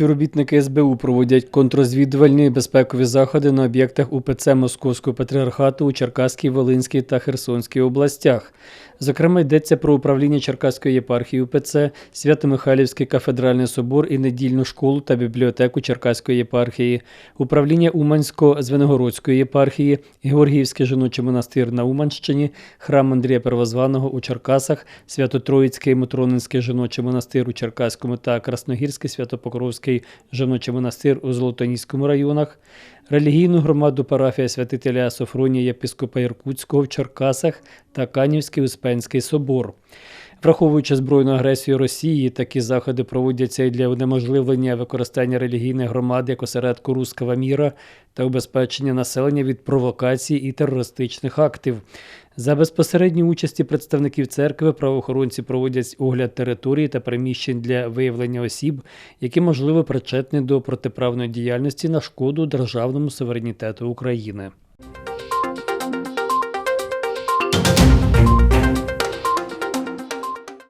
Співробітники СБУ проводять контррозвідувальні і безпекові заходи на об'єктах УПЦ Московського патріархату у Черкаській, Волинській та Херсонській областях. Зокрема, йдеться про управління Черкаської єпархії УПЦ, Свято-Михайлівський кафедральний собор і недільну школу та бібліотеку Черкаської єпархії, управління Умансько-Звенигородської єпархії, Георгіївський жіночий монастир на Уманщині, храм Андрія Первозваного у Черкасах, Свято-Троїцький Мотронинський жіночий монастир у Черкаському та Красногірський Свято-Покровський жіночий монастир у Золотоніському районах, релігійну громаду парафія святителя Софронія єпископа Іркутського в Черкасах та Канівський Успенський собор. Враховуючи збройну агресію Росії, такі заходи проводяться і для унеможливлення використання релігійних громад як осередку руского міра та убезпечення населення від провокацій і терористичних актів. За безпосередньої участі представників церкви правоохоронці проводять огляд території та приміщень для виявлення осіб, які можливо причетні до протиправної діяльності на шкоду державному суверенітету України.